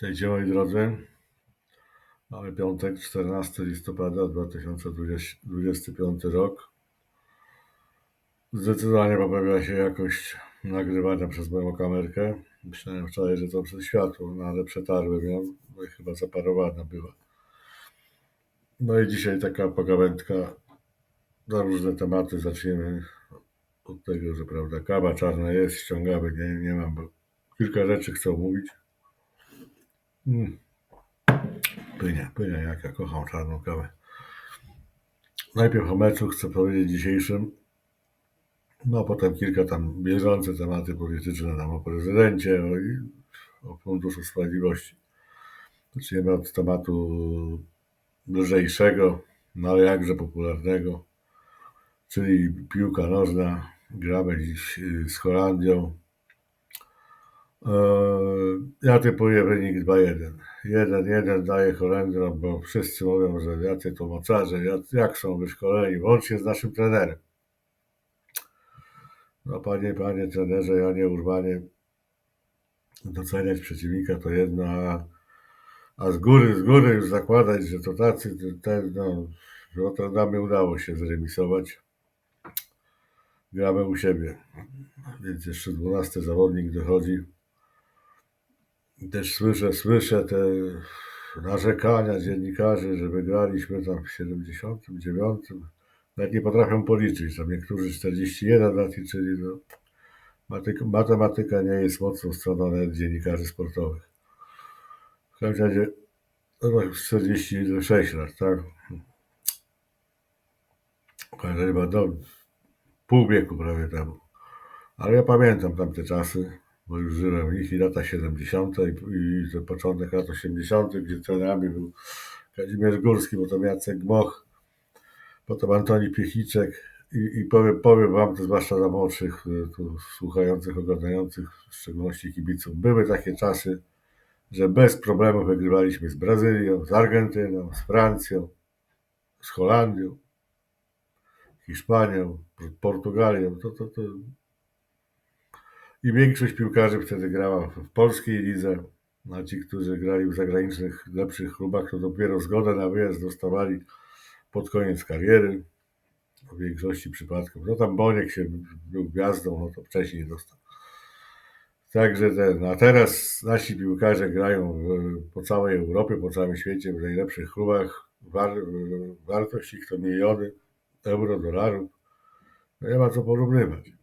Witajcie moi drodzy. Mamy piątek, 14 listopada 2025 rok. Zdecydowanie poprawiła się jakość nagrywania przez moją kamerkę. Myślałem wczoraj, że to przez światło, no ale przetarłem ją, no i chyba zaparowana była. No i dzisiaj taka pogawędka na różne tematy. Zaczniemy od tego, że prawda, kawa czarna jest, ściągamy, nie, nie mam, bo kilka rzeczy chcę mówić. Mm. Pynia, pynia, jak ja kocham czarną kawę. Najpierw o meczu chcę powiedzieć dzisiejszym, no potem kilka tam bieżące tematy polityczne, tam o prezydencie, o, o Funduszu Sprawiedliwości. Zaczniemy od tematu lżejszego, no ale jakże popularnego, czyli piłka nożna. Gramy dziś z Holandią. Ja typuję wynik 2-1. 1-1 daje Holendrom, bo wszyscy mówią, że jacy to mocarze, jak- są wyszkoleni, łącznie z naszym trenerem. No panie, panie trenerze, ja nie Urbanie, doceniać przeciwnika to jedno, a, a z góry, z góry już zakładać, że to tacy, ten, no, w Rotterdamie udało się zremisować. Gramy u siebie, więc jeszcze 12 zawodnik dochodzi. I Też słyszę, słyszę te narzekania dziennikarzy, że wygraliśmy tam w 79. Nawet nie potrafią policzyć. Tam niektórzy 41 lat liczyli. No. Matyka, matematyka nie jest mocną stroną nawet dziennikarzy sportowych. W każdym razie no, 46 lat, tak? W każdym razie no, pół wieku prawie temu. Ale ja pamiętam tamte czasy, bo już żyłem w nich i lata 70. i, i to początek lat 80., gdzie trenerami był Kazimierz Górski, potem Jacek Moch, potem Antoni Piechiczek i, i powiem, powiem wam, to zwłaszcza dla młodszych y, tu słuchających, oglądających, w szczególności kibiców, były takie czasy, że bez problemu wygrywaliśmy z Brazylią, z Argentyną, z Francją, z Holandią, Hiszpanią, Portugalią. To, to, to... I większość piłkarzy wtedy grała w polskiej lidze, a ci, którzy grali w zagranicznych, lepszych klubach, to dopiero zgodę na wyjazd dostawali pod koniec kariery. W większości przypadków. No tam Boniek się był gwiazdą, no to wcześniej dostał. Także ten, a teraz nasi piłkarze grają w, po całej Europie, po całym świecie, w najlepszych klubach. War, wartość ich to miliony euro, dolarów. No nie ma co porównywać.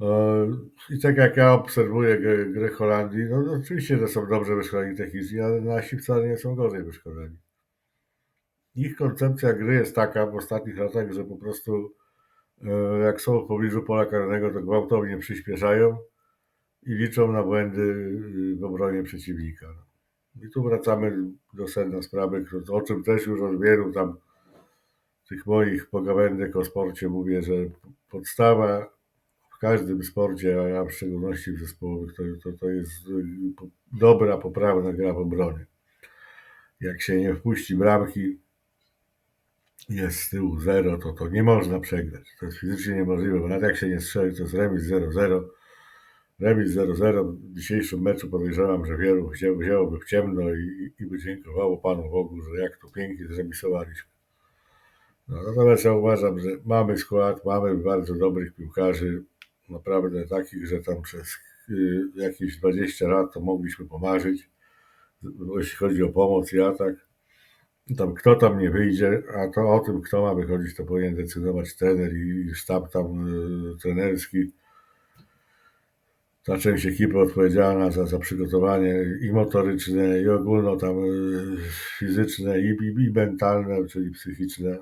E, I tak jak ja obserwuję grę Holandii, no to oczywiście, że są dobrze wyszkoleni technicznie, ale nasi wcale nie są gorzej wyszkoleni. Ich koncepcja gry jest taka w ostatnich latach, że po prostu e, jak są w pobliżu pola karnego, to gwałtownie przyspieszają i liczą na błędy y, w obronie przeciwnika. I tu wracamy do sedna sprawy, o czym też już od wielu tam tych moich pogawędek o sporcie mówię, że podstawa każdym sporcie, a w szczególności w zespołowych, to, to, to jest y, dobra, poprawna gra w obronie. Jak się nie wpuści bramki, jest z tyłu zero, to to nie można przegrać. To jest fizycznie niemożliwe, bo nawet jak się nie strzeli, to jest remis 0-0. Remis 0-0 w dzisiejszym meczu podejrzewam, że wielu wzię, wzięłoby w ciemno i, i by dziękowało Panu Bogu, że jak to pięknie zremisowaliśmy. No, natomiast ja uważam, że mamy skład, mamy bardzo dobrych piłkarzy, naprawdę takich, że tam przez y, jakieś 20 lat to mogliśmy pomarzyć, jeśli chodzi o pomoc i atak. Tam kto tam nie wyjdzie, a to o tym, kto ma wychodzić, to powinien decydować trener i sztab tam y, trenerski. Ta część ekipy odpowiedzialna za, za przygotowanie i motoryczne, i ogólno tam y, fizyczne, i, i, i mentalne, czyli psychiczne.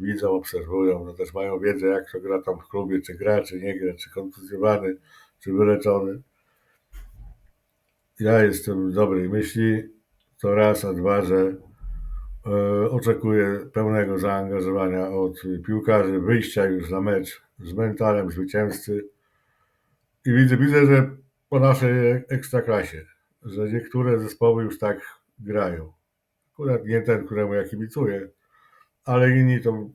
Widzą, obserwują, no też mają wiedzę, jak to gra tam w klubie, czy gra, czy nie gra, czy kontuzjowany, czy wyleczony. Ja jestem dobrej myśli, to raz, a dwa, że e, oczekuję pełnego zaangażowania od piłkarzy, wyjścia już na mecz z mentalem zwycięzcy. I widzę, widzę, że po naszej ekstraklasie, że niektóre zespoły już tak grają. Akurat nie ten, któremu ja kibicuję, ale inni to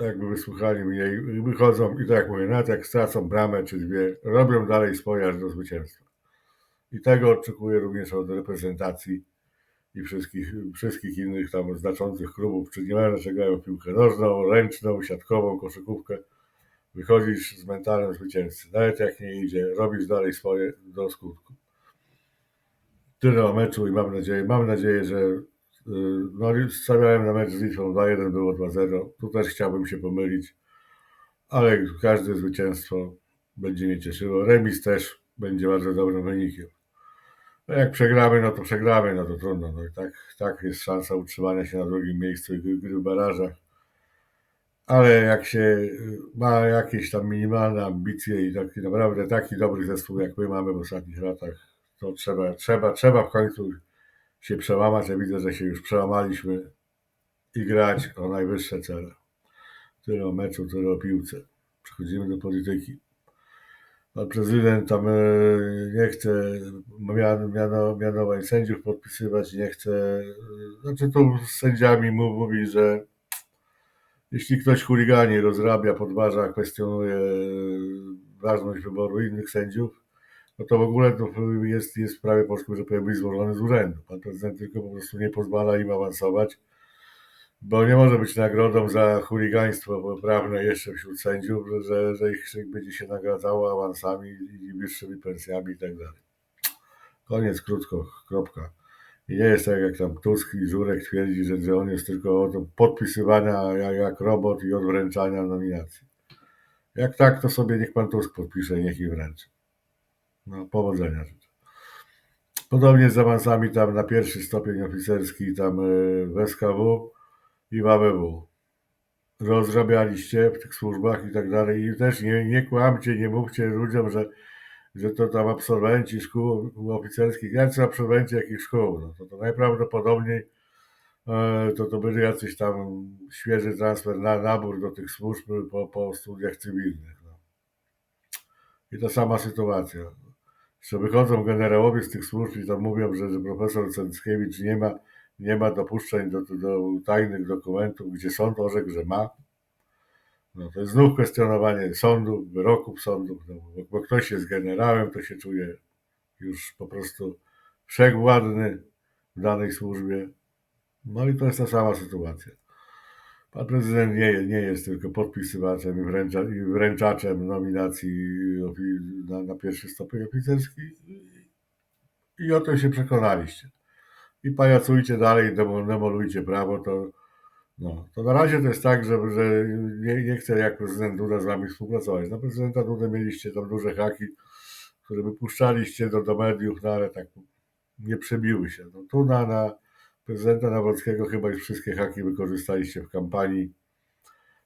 jakby wysłuchali mnie i wychodzą i tak jak mówię, nawet jak stracą bramę czy dwie, robią dalej swoje aż do zwycięstwa. I tego oczekuję również od reprezentacji i wszystkich, wszystkich innych tam znaczących klubów, czy nie że grają piłkę nożną, ręczną, siatkową, koszykówkę. Wychodzisz z mentalem zwycięzcy. Nawet jak nie idzie, robisz dalej swoje do skutku. Tyle o meczu i mam nadzieję, mam nadzieję, że no, stawiałem na mecz z Litwą 2-1, było 2-0. Tu też chciałbym się pomylić, ale każde zwycięstwo będzie mnie cieszyło. Remis też będzie bardzo dobrym wynikiem. No jak przegramy, no to przegramy, no to trudno. No i tak, tak jest szansa utrzymania się na drugim miejscu i gry w barażach. Ale jak się y, ma jakieś tam minimalne ambicje i taki naprawdę taki dobry zespół, jak my mamy w ostatnich latach, to trzeba, trzeba, trzeba w końcu się przełamać. Ja widzę, że się już przełamaliśmy i grać o najwyższe cele. Tyle o meczu, tyle o piłce. Przechodzimy do polityki. Pan prezydent tam e, nie chce mian, miano, mianowań sędziów podpisywać, nie chce. e, Znaczy tu z sędziami mówi, że jeśli ktoś chuligani rozrabia, podważa, kwestionuje ważność wyboru innych sędziów, no to w ogóle to jest, jest w prawie polskim, że powinien być zwolniony z urzędu. Pan prezydent tylko po prostu nie pozwala im awansować, bo nie może być nagrodą za chuligaństwo prawne jeszcze wśród sędziów, że, że ich będzie się nagradzało awansami i wyższymi pensjami i tak dalej. Koniec, krótko, kropka. I nie jest tak, jak tam Tusk i Żurek twierdzi, że, że on jest tylko od podpisywania jak, jak robot i od wręczania nominacji. Jak tak, to sobie niech pan Tusk podpisze i niech ich wręczy. No, powodzenia. Podobnie z awansami tam na pierwszy stopień oficerski tam y, w SKW i w ABW. Rozrabialiście w tych służbach i tak dalej i też nie, nie kłamcie, nie mówcie ludziom, że, że to tam absolwenci szkół oficerskich, jacy absolwenci jakich szkół, no to, to najprawdopodobniej e, to, to byli jacyś tam świeży transfer na nabór do tych służb po, po studiach cywilnych. No. I ta sama sytuacja. Że wychodzą generałowie z tych służb i tam mówią, że, że profesor Cęckiewicz nie ma, nie ma dopuszczeń do, do tajnych dokumentów, gdzie sąd orzekł, że ma. No to jest znów kwestionowanie sądów, wyroków sądów, no, bo, bo ktoś jest generałem, to się czuje już po prostu wszechwładny w danej służbie. No i to jest ta sama sytuacja. Pan prezydent nie, nie jest tylko podpisywaczem i, wręcza, i wręczaczem nominacji na, na pierwszy stopień oficerski. I- o tym się przekonaliście. I pajacujcie dalej, demo- demolujcie prawo, to, no, to na razie to jest tak, że, że nie, nie chcę jak prezydent Duda z wami współpracować. Na prezydenta Dudę mieliście tam duże haki, które wypuszczaliście do, do mediów, no ale tak nie przebiły się. No, tu na, na prezydenta Nawrockiego chyba już wszystkie haki wykorzystaliście w kampanii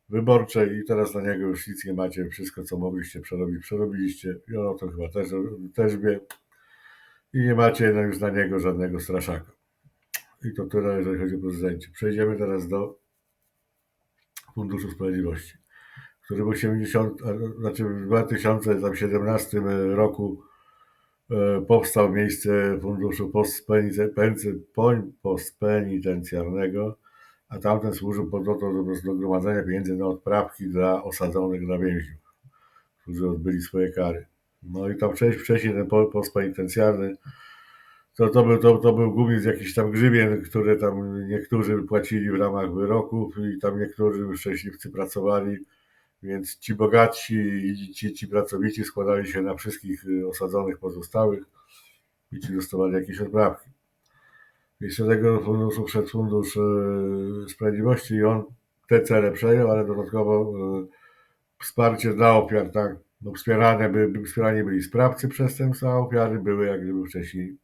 wyborczej i teraz na niego już nic nie macie. Wszystko, co mogliście przerobić, przerobiliście. I on o tym chyba też, też wie. I nie macie no, już na niego żadnego straszaka. I to tyle, jeżeli chodzi o prezydencie. Przejdziemy teraz do Funduszu Sprawiedliwości, który w 80, a, znaczy w 2017 roku powstał w miejsce Funduszu Postpenitencjarnego, a tamten służył po to do, gromadzenia pieniędzy na odprawki dla osadzonych dla więźniów, którzy odbyli swoje kary. No i tam wcześniej, ten po- postpenitencjarny to, to, był, to, to był z jakichś tam grzywien, które tam niektórzy płacili w ramach wyroków i tam niektórzy szczęśliwcy pracowali, więc ci bogatsi i ci, ci pracowici składali się na wszystkich y, osadzonych pozostałych i ci dostawali jakieś odprawki. Jeszcze tego funduszu wszedł Fundusz y, Sprawiedliwości i on te cele przejął, ale dodatkowo y, wsparcie dla ofiar, tak, no wspierane by, wspierani byli sprawcy przestępstw, a ofiary były jak gdyby wcześniej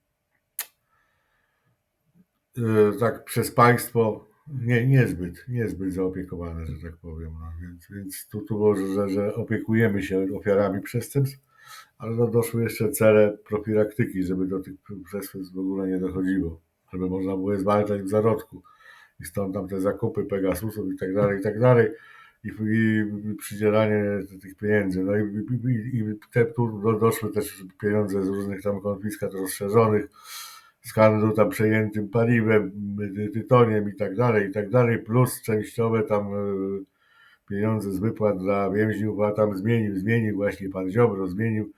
tak przez państwo nie, niezbyt, niezbyt zaopiekowane, że tak powiem. No, więc, więc tu, tu było, że, że opiekujemy się ofiarami przestępstw, ale no doszły jeszcze cele profilaktyki, żeby do tych przestępstw w ogóle nie dochodziło, żeby można było je zwalczać w zarodku. I stąd tam te zakupy Pegasusów i tak dalej, i tak dalej. I, i przydzielanie tych pieniędzy. No i, i, i te, tu do- doszły też pieniądze z różnych tam konfiskat rozszerzonych, handlu tam przejętym paliwem, tytoniem i tak dalej, i tak dalej, plus częściowe tam y, pieniądze z wypłat dla więźniów, a tam zmienił, zmienił właśnie pan Ziobro, zmienił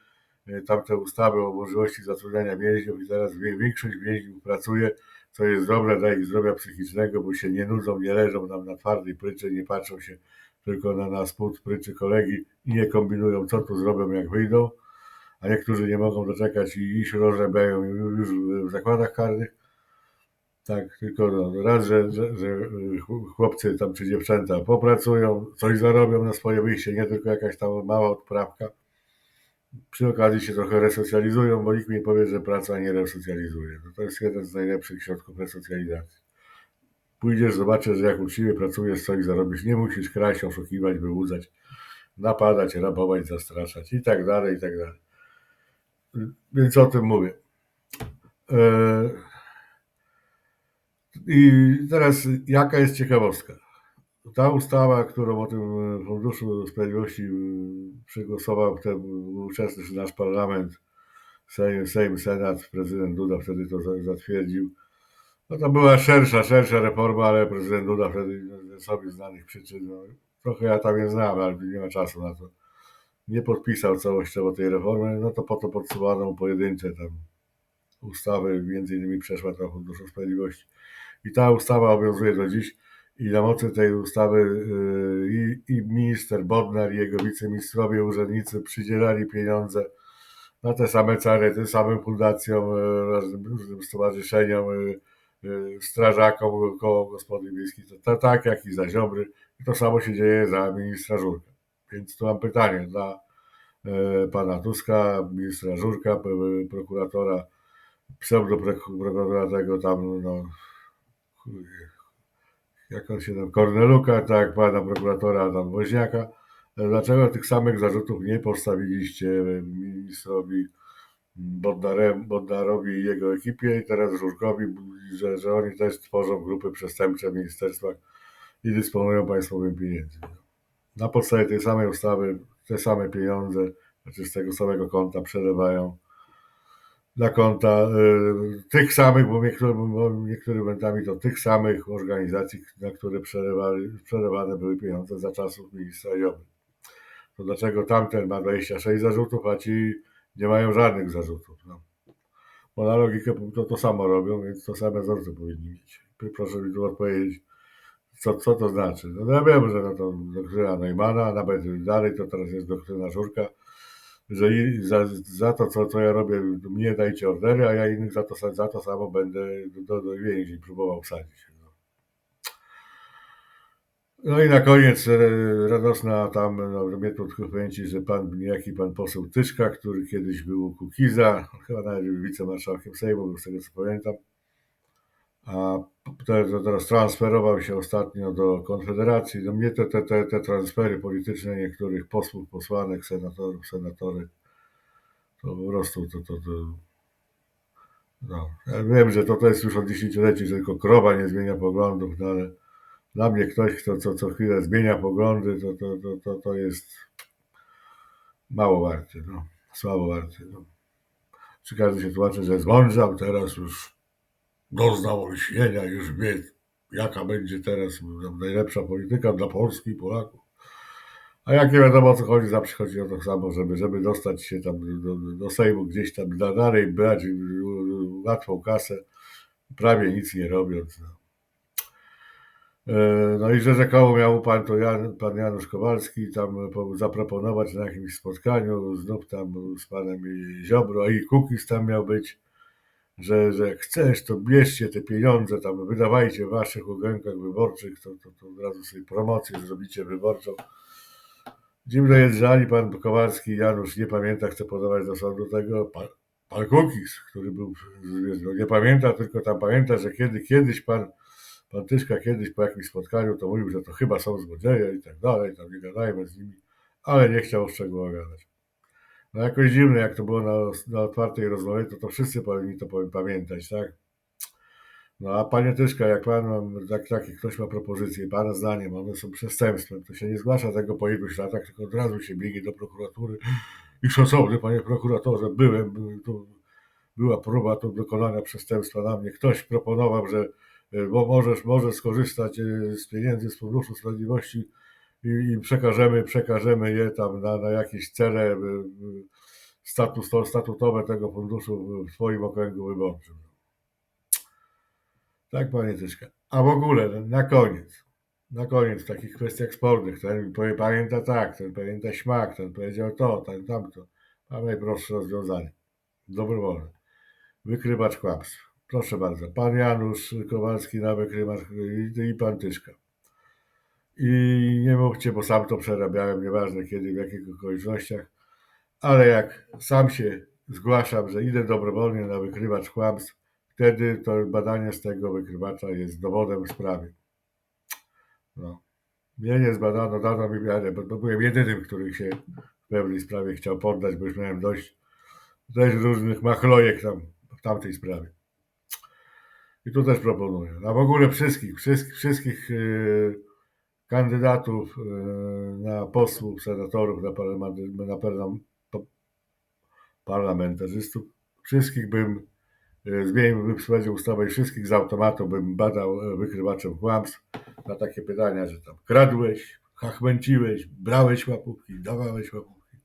e, tamte ustawy o możliwości zatrudniania więźniów i teraz większość więźniów pracuje, co jest dobre dla ich zdrowia psychicznego, bo się nie nudzą, nie leżą nam na twardej pryczy, nie patrzą się tylko na nas spód pryczy kolegi i nie kombinują, co tu zrobią, jak wyjdą, a niektórzy nie mogą doczekać i iść rozrabiają już w zakładach karnych. Tak, tylko no, raz, że, że, że chłopcy tam czy dziewczęta popracują, coś zarobią na swoje wyjście, nie tylko jakaś tam mała odprawka. Przy okazji się trochę resocjalizują, bo nikt mi powie, że praca nie resocjalizuje. No to jest jeden z najlepszych środków resocjalizacji. Pójdziesz, zobaczysz, że jak uczciwie pracujesz, coś zarobisz. Nie musisz kraść, oszukiwać, wyłudzać, napadać, rabować, zastraszać i tak dalej, i tak dalej. Więc o tym mówię. Eee, I teraz jaka jest ciekawostka? Ta ustawa, którą o tym e, Funduszu Sprawiedliwości e, przegłosował ten uczestniczy nasz parlament, Sejm, Sejm, Senat, prezydent Duda wtedy to za- zatwierdził. No to była szersza, szersza reforma, ale prezydent Duda wtedy ze sobie znanych przyczyn, no, trochę ja tam je znam, ale nie ma czasu na to. Nie podpisał całościowo tej reformy, no to po to podsuwano pojedyncze tam ustawy, między innymi przeszła do Funduszu Sprawiedliwości. I ta ustawa obowiązuje do dziś i na mocy tej ustawy yy, i, i minister Bodnar i jego wiceministrowie, urzędnicy przydzielali pieniądze na te same cele, tym samym fundacjom, yy, różnym, stowarzyszeniom, yy, strażakom koło gospody wiejskich, to tak jak i za Ziobry. I to samo się dzieje za ministra Żurka. Więc tu mam pytanie dla e, pana Tuska, ministra Żurka, prokuratora, pseudoprokuratora tego tam, no, jak on się tam, Korneluka, tak, pana prokuratora tam Woźniaka. Dlaczego tych samych zarzutów nie postawiliście ministrowi Bodnarowi i jego ekipie i teraz Żurkowi, że, że oni też tworzą grupy przestępcze w ministerstwach i dysponują państwowymi pieniędzmi. Na podstawie tej samej ustawy te same pieniądze, znaczy z tego samego konta przelewają na konta y, tych samych, bo niektórymi, bo niektórymi momentami to tych samych organizacji, na które przelewane były pieniądze za czasów ministra Jobry. To dlaczego tamten ma 26 zarzutów, a ci nie mają żadnych zarzutów? No. Bo na logikę to to samo robią, więc to same zarzuty powinni mieć. Proszę mi tu odpowiedzieć, co, co to znaczy. No ja wiem, że no to doktryna Neumana, nawet dalej to teraz jest doktryna Żurka, że za, za to, co, co ja robię, mnie dajcie ordery, a ja innych za to, za to samo będę do, do więzień próbował wsadzić. No. No i na koniec e, radosna tam, no, mnie tu pamięci, że pan, niejaki pan poseł Tyszka, który kiedyś był Kukiza, chyba nawet wicemarszałkiem Sejmu, z tego co pamiętam, a teraz transferował się ostatnio do Konfederacji. No mnie te, te, te, te transfery polityczne niektórych posłów, posłanek, senatorów, senatory, to po prostu to, to, to no. Ja wiem, że to, to jest już od dziesięcioleci, że tylko krowa nie zmienia poglądów, no ale dla mnie ktoś, kto co, co chwilę zmienia poglądy, to, to, to, to, to jest mało warty, no. słabo warty. No. Czy każdy się tłumaczy, że zmądrzał, teraz już doznał olśnienia, już wie, jaka będzie teraz najlepsza polityka dla Polski i Polaków. A jak nie wiadomo o co chodzi, zawsze chodzi o to samo, żeby, żeby dostać się tam do, do, Sejmu gdzieś tam da- dalej, brać y, łatwą kasę, prawie nic nie robiąc. No, E, no i że rzekomo miał pan to Jan, pan Janusz Kowalski tam po- zaproponować na jakimś spotkaniu, znów tam z panem Ziobro i Kukiz tam miał być, że, że chcesz, to bierzcie te pieniądze, tam wydawajcie w waszych okręgach wyborczych, to, to, to od razu sobie promocję zrobicie wyborczą. Że ani pan Kowalski, Janusz nie pamięta, chce podawać do sądu tego, pan, pan Kukiz, który był, nie pamięta, tylko tam pamięta, że kiedy, kiedyś pan, pan Tyszka kiedyś po jakimś spotkaniu to mówił, że to chyba są złodzieje i tak dalej, tam nie gadajmy z nimi, ale nie chciał o szczegółach gadać. No jakoś dziwne, jak to było na, na otwartej rozmowie, to to wszyscy powinni to pamiętać, tak? No a panie Tyszka, jak pan taki ktoś ma propozycję, pana zdaniem, one są przestępstwem, to się nie zgłasza tego po iluś latach, tylko od razu się biegnie do prokuratury i szacowny panie prokuratorze, byłem, by- tu była próba tu dokonania przestępstwa na mnie. Ktoś proponował, że e, bo możesz, możesz skorzystać e, z pieniędzy z Funduszu Sprawiedliwości i, i przekażemy, przekażemy je tam na, na jakieś cele e, e, status, statutowe tego funduszu w swoim okręgu wyborczym. Tak, panie Tyszka. A w ogóle, na koniec, na koniec w takich kwestiach spornych, ten pamięta tak, ten pamięta śmak, ten powiedział to, ten tamto. Mam najprostsze rozwiązanie. Dobrowolne. Wykrywacz kłamstw. Proszę bardzo. Pan Janusz Kowalski na wykrywacz i pan Tyszka. I nie mówcie, bo sam to przerabiałem, nieważne kiedy, w jakich okolicznościach, ale jak sam się zgłaszam, że idę dobrowolnie na wykrywacz kłamstw, wtedy to badanie z tego wykrywacza jest dowodem w sprawie. No. Mnie nie zbadano, dano mi wiarę, bo byłem jedynym, który się w pewnej sprawie chciał poddać, bo już miałem dość też różnych machlojek tam w tamtej sprawie. I tu też proponuję. A w ogóle wszystkich, wszystkich, wszystkich yy, kandydatów yy, na posłów, senatorów, na, parlament, na parlam, pa- parlamentarzystów, wszystkich bym yy, zmienił bym wprowadził ustawę i wszystkich z automatu bym badał yy, wykrywaczem kłamstw na takie pytania, że tam kradłeś, chachmęciłeś, brałeś łapówki, dawałeś łapówki.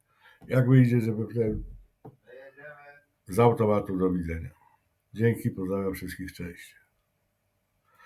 Jak wyjdzie, żeby wtedy z automatu do widzenia. Dzięki, pozdrawiam wszystkich, cześć.